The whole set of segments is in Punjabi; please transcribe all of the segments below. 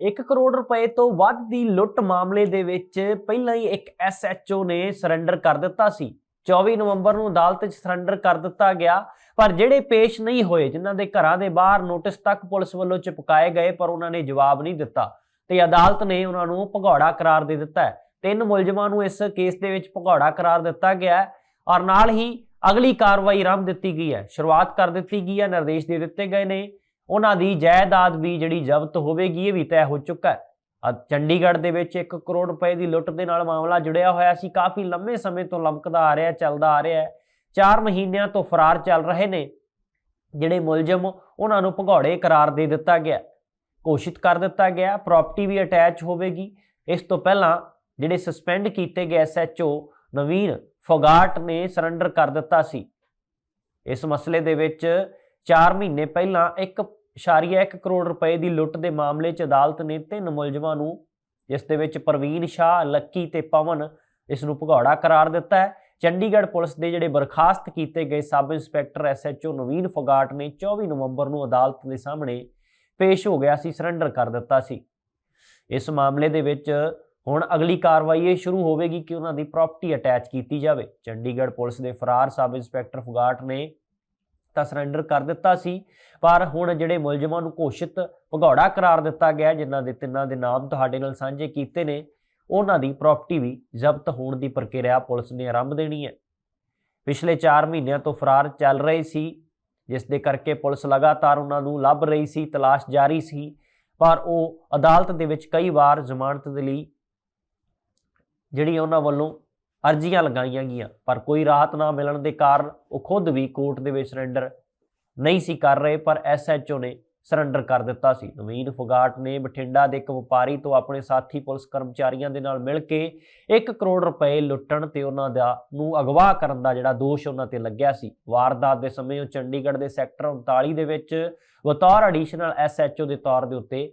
1 ਕਰੋੜ ਰੁਪਏ ਤੋਂ ਵੱਧ ਦੀ ਲੁੱਟ ਮਾਮਲੇ ਦੇ ਵਿੱਚ ਪਹਿਲਾਂ ਹੀ ਇੱਕ ਐਸਐਚਓ ਨੇ ਸਰੈਂਡਰ ਕਰ ਦਿੱਤਾ ਸੀ। 24 ਨਵੰਬਰ ਨੂੰ ਅਦਾਲਤ 'ਚ ਸਰੈਂਡਰ ਕਰ ਦਿੱਤਾ ਗਿਆ, ਪਰ ਜਿਹੜੇ ਪੇਸ਼ ਨਹੀਂ ਹੋਏ, ਜਿਨ੍ਹਾਂ ਦੇ ਘਰਾਂ ਦੇ ਬਾਹਰ ਨੋਟਿਸ ਤੱਕ ਪੁਲਿਸ ਵੱਲੋਂ ਚਿਪਕਾਏ ਗਏ, ਪਰ ਉਹਨਾਂ ਨੇ ਜਵਾਬ ਨਹੀਂ ਦਿੱਤਾ ਤੇ ਅਦਾਲਤ ਨੇ ਉਹਨਾਂ ਨੂੰ ਭਗੌੜਾ ਕਰਾਰ ਦੇ ਦਿੱਤਾ ਹੈ। ਤਿੰਨ ਮੁਲਜ਼ਮਾਂ ਨੂੰ ਇਸ ਕੇਸ ਦੇ ਵਿੱਚ ਭਗੌੜਾ ਕਰਾਰ ਦਿੱਤਾ ਗਿਆ ਹੈ ਔਰ ਨਾਲ ਹੀ ਅਗਲੀ ਕਾਰਵਾਈ ਆਰੰਭ ਦਿੱਤੀ ਗਈ ਹੈ। ਸ਼ੁਰੂਆਤ ਕਰ ਦਿੱਤੀ ਗਈ ਹੈ, ਨਿਰਦੇਸ਼ ਦੇ ਦਿੱਤੇ ਗਏ ਨੇ। ਉਹਨਾਂ ਦੀ ਜਾਇਦਾਦ ਵੀ ਜਿਹੜੀ ਜ਼ਬਤ ਹੋਵੇਗੀ, ਇਹ ਵੀ ਤੈਅ ਹੋ ਚੁੱਕਾ ਹੈ। ਚੰਡੀਗੜ੍ਹ ਦੇ ਵਿੱਚ 1 ਕਰੋੜ ਰੁਪਏ ਦੀ ਲੁੱਟ ਦੇ ਨਾਲ ਮਾਮਲਾ ਜੁੜਿਆ ਹੋਇਆ ਸੀ। ਕਾਫੀ ਲੰਮੇ ਸਮੇਂ ਤੋਂ ਲਮਕਦਾ ਆ ਰਿਹਾ, ਚੱਲਦਾ ਆ ਰਿਹਾ ਹੈ। 4 ਮਹੀਨਿਆਂ ਤੋਂ ਫਰਾਰ ਚੱਲ ਰਹੇ ਨੇ, ਜਿਹੜੇ ਮੁਲਜ਼ਮ ਉਹਨਾਂ ਨੂੰ ਭਗੌੜੇ ਕਰਾਰ ਦੇ ਦਿੱਤਾ ਗਿਆ ਘੋਸ਼ਿਤ ਕਰ ਦਿੱਤਾ ਗਿਆ, ਪ੍ਰਾਪਰਟੀ ਵੀ ਅਟੈਚ ਹੋਵੇਗੀ। ਇਸ ਤੋਂ ਪਹਿਲਾਂ ਜਿਹੜੇ ਸਸਪੈਂਡ ਕੀਤੇ ਗਏ ਐਸਐਚਓ ਨਵੀਨ ਫੋਗਾਟ ਨੇ ਸਰੈਂਡਰ ਕਰ ਦਿੱਤਾ ਸੀ। ਇਸ ਮਸਲੇ ਦੇ ਵਿੱਚ 4 ਮਹੀਨੇ ਪਹਿਲਾਂ ਇੱਕ 1.1 ਕਰੋੜ ਰੁਪਏ ਦੀ ਲੁੱਟ ਦੇ ਮਾਮਲੇ 'ਚ ਅਦਾਲਤ ਨੇ ਤਿੰਨ ਮੁਲਜ਼ਮਾਂ ਨੂੰ, ਜਿਸ ਦੇ ਵਿੱਚ ਪ੍ਰਵੀਨ ਸ਼ਾਹ, ਲੱਕੀ ਤੇ ਪਵਨ ਇਸ ਨੂੰ ਭਗੌੜਾ ਕਰਾਰ ਦਿੱਤਾ ਹੈ। ਚੰਡੀਗੜ੍ਹ ਪੁਲਿਸ ਦੇ ਜਿਹੜੇ ਬਰਖਾਸਤ ਕੀਤੇ ਗਏ sub inspector SHO Naveen Phogat ਨੇ 24 ਨਵੰਬਰ ਨੂੰ ਅਦਾਲਤ ਦੇ ਸਾਹਮਣੇ ਪੇਸ਼ ਹੋ ਗਿਆ ਸੀ, ਸਰੈਂਡਰ ਕਰ ਦਿੱਤਾ ਸੀ। ਇਸ ਮਾਮਲੇ ਦੇ ਵਿੱਚ ਹੁਣ ਅਗਲੀ ਕਾਰਵਾਈ ਇਹ ਸ਼ੁਰੂ ਹੋਵੇਗੀ ਕਿ ਉਹਨਾਂ ਦੀ ਪ੍ਰਾਪਰਟੀ ਅਟੈਚ ਕੀਤੀ ਜਾਵੇ। ਚੰਡੀਗੜ੍ਹ ਪੁਲਿਸ ਦੇ ਫਰਾਰ ਸਬ ਇੰਸਪੈਕਟਰ ਫੁਗਾਟ ਨੇ ਤਾਂ ਸਰੈਂਡਰ ਕਰ ਦਿੱਤਾ ਸੀ। ਪਰ ਹੁਣ ਜਿਹੜੇ ਮੁਲਜ਼ਮਾਂ ਨੂੰ ਘੋਸ਼ਿਤ ਭਗੌੜਾ ਕਰਾਰ ਦਿੱਤਾ ਗਿਆ, ਜਿਨ੍ਹਾਂ ਦੇ ਤਿੰਨਾਂ ਦੇ ਨਾਮ ਤੁਹਾਡੇ ਨਾਲ ਸਾਂਝੇ ਕੀਤੇ ਨੇ, ਉਹਨਾਂ ਦੀ ਪ੍ਰਾਪਰਟੀ ਵੀ ਜ਼ਬਤ ਹੋਣ ਦੀ ਪ੍ਰਕਿਰਿਆ ਪੁਲਿਸ ਨੇ ਆਰੰਭ ਦੇਣੀ ਹੈ। ਪਿਛਲੇ 4 ਮਹੀਨਿਆਂ ਤੋਂ ਫਰਾਰ ਚੱਲ ਰਹੇ ਸੀ, ਜਿਸ ਦੇ ਕਰਕੇ ਪੁਲਿਸ ਲਗਾਤਾਰ ਉਹਨਾਂ ਨੂੰ ਲੱਭ ਰਹੀ ਸੀ, ਤਲਾਸ਼ ਜਾਰੀ ਸੀ। ਪਰ ਉਹ ਅਦਾਲਤ ਦੇ ਵਿੱਚ ਕਈ ਵਾਰ ਜ਼ਮਾਨਤ ਦੇ ਲਈ ਜਿਹੜੀ ਉਹਨਾਂ ਵੱਲੋਂ ਅਰਜ਼ੀਆਂ ਲਗਾਈਆਂ ਗਈਆਂ, ਪਰ ਕੋਈ ਰਾਹਤ ਨਾ ਮਿਲਣ ਦੇ ਕਾਰਨ ਉਹ ਖੁਦ ਵੀ ਕੋਰਟ ਦੇ ਵਿੱਚ ਸਰੈਂਡਰ ਨਹੀਂ ਸੀ ਕਰ ਰਹੇ, ਪਰ ਐਸਐਚਓ ਨੇ ਸਰੈਂਡਰ ਕਰ ਦਿੱਤਾ ਸੀ। ਨਵੀਨ ਫੁਗਾਟ ਨੇ ਬਠਿੰਡਾ ਦੇ ਇੱਕ ਵਪਾਰੀ ਤੋਂ ਆਪਣੇ ਸਾਥੀ, ਪੁਲਿਸ ਕਰਮਚਾਰੀਆਂ ਦੇ ਨਾਲ ਮਿਲ ਕੇ 1 ਕਰੋੜ ਰੁਪਏ ਲੁੱਟਣ ਤੇ ਉਹਨਾਂ ਦਾ ਨੂੰ ਅਗਵਾ ਕਰਨ ਦਾ ਜਿਹੜਾ ਦੋਸ਼ ਉਹਨਾਂ ਤੇ ਲੱਗਿਆ ਸੀ। ਵਾਰਦਾਤ ਦੇ ਸਮੇਂ ਉਹ ਚੰਡੀਗੜ੍ਹ ਦੇ ਸੈਕਟਰ 39 ਦੇ ਵਿੱਚ ਬਤੌਰ ਐਡੀਸ਼ਨਲ ਐਸਐਚਓ ਦੇ ਤੌਰ ਦੇ ਉੱਤੇ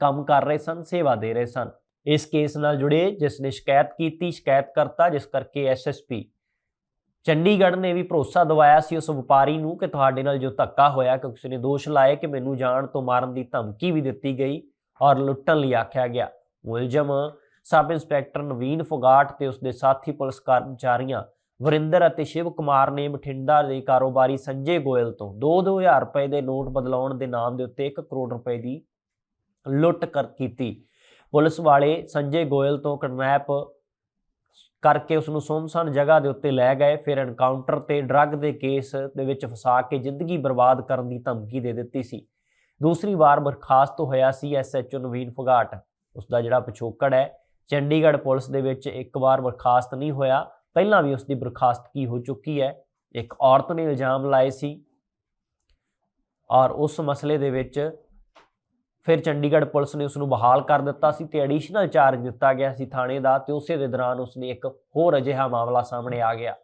ਕੰਮ ਕਰ ਰਹੇ ਸਨ, ਸੇਵਾ ਦੇ ਰਹੇ ਸਨ। ਇਸ ਕੇਸ ਨਾਲ ਜੁੜੇ, ਜਿਸ ਨੇ ਸ਼ਿਕਾਇਤ ਕੀਤੀ ਸ਼ਿਕਾਇਤ ਕਰਤਾ ਜਿਸ ਕਰਕੇ ਐਸਐਸਪੀ ਚੰਡੀਗੜ੍ਹ ਨੇ ਵੀ ਭਰੋਸਾ ਦਿਵਾਇਆ ਸੀ ਉਸ ਵਪਾਰੀ ਨੂੰ ਕਿ ਤੁਹਾਡੇ ਨਾਲ ਜੋ ਧੱਕਾ ਹੋਇਆ ਕਿ ਉਸ ਨੇ ਦੋਸ਼ ਲਾਏ ਕਿ ਮੈਨੂੰ ਜਾਣ ਤੋਂ ਮਾਰਨ ਦੀ ਧਮਕੀ ਵੀ ਦਿੱਤੀ ਗਈ ਔਰ ਲੁੱਟਣ ਲਈ ਆਖਿਆ ਗਿਆ। ਮੁਲਜ਼ਮ ਸਬ ਇੰਸਪੈਕਟਰ ਨਵੀਨ ਫੁਗਾਟ ਤੇ ਉਸਦੇ ਸਾਥੀ ਪੁਲਿਸ ਕਰਮਚਾਰੀਆਂ ਵਰਿੰਦਰ ਅਤੇ ਸ਼ਿਵ ਕੁਮਾਰ ਨੇ ਬਠਿੰਡਾ ਦੇ ਕਾਰੋਬਾਰੀ ਸੰਜੇ ਗੋਇਲ ਤੋਂ 2-2000 ਰੁਪਏ ਦੇ ਨੋਟ ਬਦਲਾਉਣ ਦੇ ਨਾਮ ਦੇ ਉੱਤੇ 1 ਕਰੋੜ ਰੁਪਏ ਦੀ ਲੁੱਟ ਕਰ, ਕੀਤੀ। ਪੁਲਿਸ ਵਾਲੇ ਸੰਜੇ ਗੋਇਲ ਤੋਂ ਕਿਡਨੈਪ ਕਰਕੇ ਉਸ ਨੂੰ ਸੁੰਨਸਾਨ ਜਗ੍ਹਾ ਦੇ ਉੱਤੇ ਲੈ ਗਏ, ਫਿਰ ਐਨਕਾਊਂਟਰ ਤੇ ਡਰੱਗ ਦੇ ਕੇਸ ਦੇ ਵਿੱਚ ਫਸਾ ਕੇ ਜ਼ਿੰਦਗੀ ਬਰਬਾਦ ਕਰਨ ਦੀ ਧਮਕੀ ਦੇ ਦਿੱਤੀ ਸੀ। ਦੂਸਰੀ ਵਾਰ ਬਰਖਾਸਤ ਹੋਇਆ ਸੀ ਐਸਐਚਓ ਨਵੀਨ ਫੁਗਾਟ। ਉਸ ਦਾ ਜਿਹੜਾ ਪਿਛੋਕੜ ਹੈ, ਚੰਡੀਗੜ੍ਹ ਪੁਲਿਸ ਦੇ ਵਿੱਚ ਇੱਕ ਵਾਰ ਬਰਖਾਸਤ ਨਹੀਂ ਹੋਇਆ, ਪਹਿਲਾਂ ਵੀ ਉਸ ਦੀ ਬਰਖਾਸਤਗੀ ਹੋ ਚੁੱਕੀ ਹੈ, ਇੱਕ ਔਰਤ ਨੇ ਇਲਜ਼ਾਮ ਲਾਏ ਸੀ ਔਰ ਉਸ ਮਸਲੇ ਦੇ ਵਿੱਚ ਫਿਰ ਚੰਡੀਗੜ੍ਹ ਪੁਲਿਸ ਨੇ ਉਸ ਨੂੰ ਬਹਾਲ ਕਰ ਦਿੱਤਾ ਸੀ ਤੇ ਐਡੀਸ਼ਨਲ ਚਾਰਜ ਦਿੱਤਾ ਗਿਆ ਸੀ ਥਾਣੇ ਦਾ ਤੇ ਉਸੇ ਦੇ ਦੌਰਾਨ ਉਸ ਨੇ ਇੱਕ ਹੋਰ ਅਜਿਹਾ ਮਾਮਲਾ ਸਾਹਮਣੇ ਆ ਗਿਆ।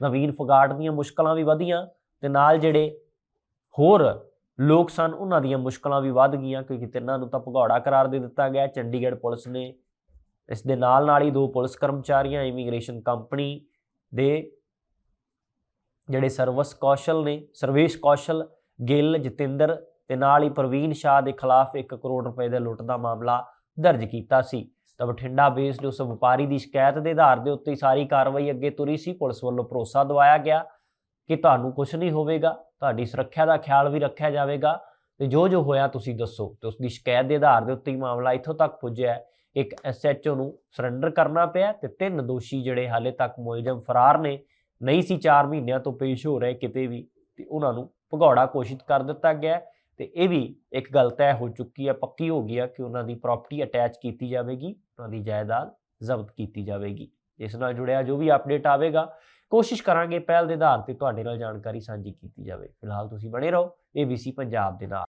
ਨਵੀਨ ਫਗਾਟ ਦੀਆਂ ਮੁਸ਼ਕਲਾਂ ਵੀ ਵਧੀਆਂ ਤੇ ਨਾਲ ਜਿਹੜੇ ਹੋਰ ਲੋਕ ਸਨ, ਉਹਨਾਂ ਦੀਆਂ ਮੁਸ਼ਕਲਾਂ ਵੀ ਵੱਧ ਗਈਆਂ ਕਿਉਂਕਿ ਤਿੰਨਾਂ ਨੂੰ ਤਾਂ ਭਗੌੜਾ ਕਰਾਰ ਦੇ ਦਿੱਤਾ ਗਿਆ। ਚੰਡੀਗੜ੍ਹ ਪੁਲਿਸ ਨੇ ਇਸ ਦੇ ਨਾਲ ਨਾਲ ਹੀ ਦੋ ਪੁਲਿਸ ਕਰਮਚਾਰੀਆਂ, ਇਮੀਗ੍ਰੇਸ਼ਨ ਕੰਪਨੀ ਦੇ ਜਿਹੜੇ ਸਰਵਿਸ ਕੌਸ਼ਲ ਨੇ, ਸਰਵੇਸ਼ ਕੌਸ਼ਲ ਗਿੱਲ, ਜਤਿੰਦਰ ਤੇ ਨਾਲ ਹੀ ਪ੍ਰਵੀਨ ਸ਼ਾਹ ਦੇ ਖਿਲਾਫ 1 ਕਰੋੜ ਰੁਪਏ ਦੇ ਲੁੱਟ ਦਾ ਮਾਮਲਾ ਦਰਜ ਕੀਤਾ ਸੀ। ਤਾਂ ਬਠਿੰਡਾ ਬੇਸਡ ਉਸ ਵਪਾਰੀ ਦੀ ਸ਼ਿਕਾਇਤ ਦੇ ਆਧਾਰ ਦੇ ਉੱਤੇ ਸਾਰੀ ਕਾਰਵਾਈ ਅੱਗੇ ਤੁਰੀ ਸੀ। ਪੁਲਿਸ ਵੱਲੋਂ ਭਰੋਸਾ ਦਵਾਇਆ ਗਿਆ ਕਿ ਤੁਹਾਨੂੰ ਕੁਝ ਨਹੀਂ ਹੋਵੇਗਾ, ਤੁਹਾਡੀ ਸੁਰੱਖਿਆ ਦਾ ਖਿਆਲ ਵੀ ਰੱਖਿਆ ਜਾਵੇਗਾ ਤੇ ਜੋ ਜੋ ਹੋਇਆ ਤੁਸੀਂ ਦੱਸੋ। ਤੇ ਉਸ ਦੀ ਸ਼ਿਕਾਇਤ ਦੇ ਆਧਾਰ ਦੇ ਉੱਤੇ ਹੀ ਮਾਮਲਾ ਇੱਥੋਂ ਤੱਕ ਪੁੱਜਿਆ ਹੈ। ਇੱਕ ਐਸਐਚਓ ਨੂੰ ਸਰੈਂਡਰ ਕਰਨਾ ਪਿਆ ਤੇ ਤਿੰਨ ਦੋਸ਼ੀ ਜਿਹੜੇ ਹਾਲੇ ਤੱਕ ਮੁਲਜ਼ਮ ਫਰਾਰ ਨੇ, ਨਹੀਂ ਸੀ 4 ਮਹੀਨਿਆਂ ਤੋਂ ਪੇਸ਼ ਹੋ ਰਹੇ ਕਿਤੇ ਵੀ ਤੇ ਉਹਨਾਂ ਨੂੰ ਭਗੌੜਾ ਘੋਸ਼ਿਤ ਕਰ ਦਿੱਤਾ ਗਿਆ ਤੇ ਇਹ ਵੀ ਇੱਕ ਗੱਲ ਤੈਅ ਹੋ ਚੁੱਕੀ ਹੈ ਪੱਕੀ ਹੋ ਗਈ ਹੈ ਕਿ ਉਹਨਾਂ ਦੀ ਪ੍ਰਾਪਰਟੀ ਅਟੈਚ ਕੀਤੀ ਜਾਵੇਗੀ, ਉਹਨਾਂ ਦੀ ਜਾਇਦਾਦ ਜ਼ਬਤ ਕੀਤੀ ਜਾਵੇਗੀ। ਇਸ ਨਾਲ ਜੁੜਿਆ ਜੋ ਵੀ ਅਪਡੇਟ ਆਵੇਗਾ, ਕੋਸ਼ਿਸ਼ ਕਰਾਂਗੇ ਪਹਿਲ ਦੇ ਆਧਾਰ ਤੇ ਤੁਹਾਡੇ ਨਾਲ ਜਾਣਕਾਰੀ ਸਾਂਝੀ ਕੀਤੀ ਜਾਵੇ। ਫਿਲਹਾਲ ਤੁਸੀਂ ਬਣੇ ਰਹੋ ABC ਪੰਜਾਬ ਦੇ ਨਾਲ।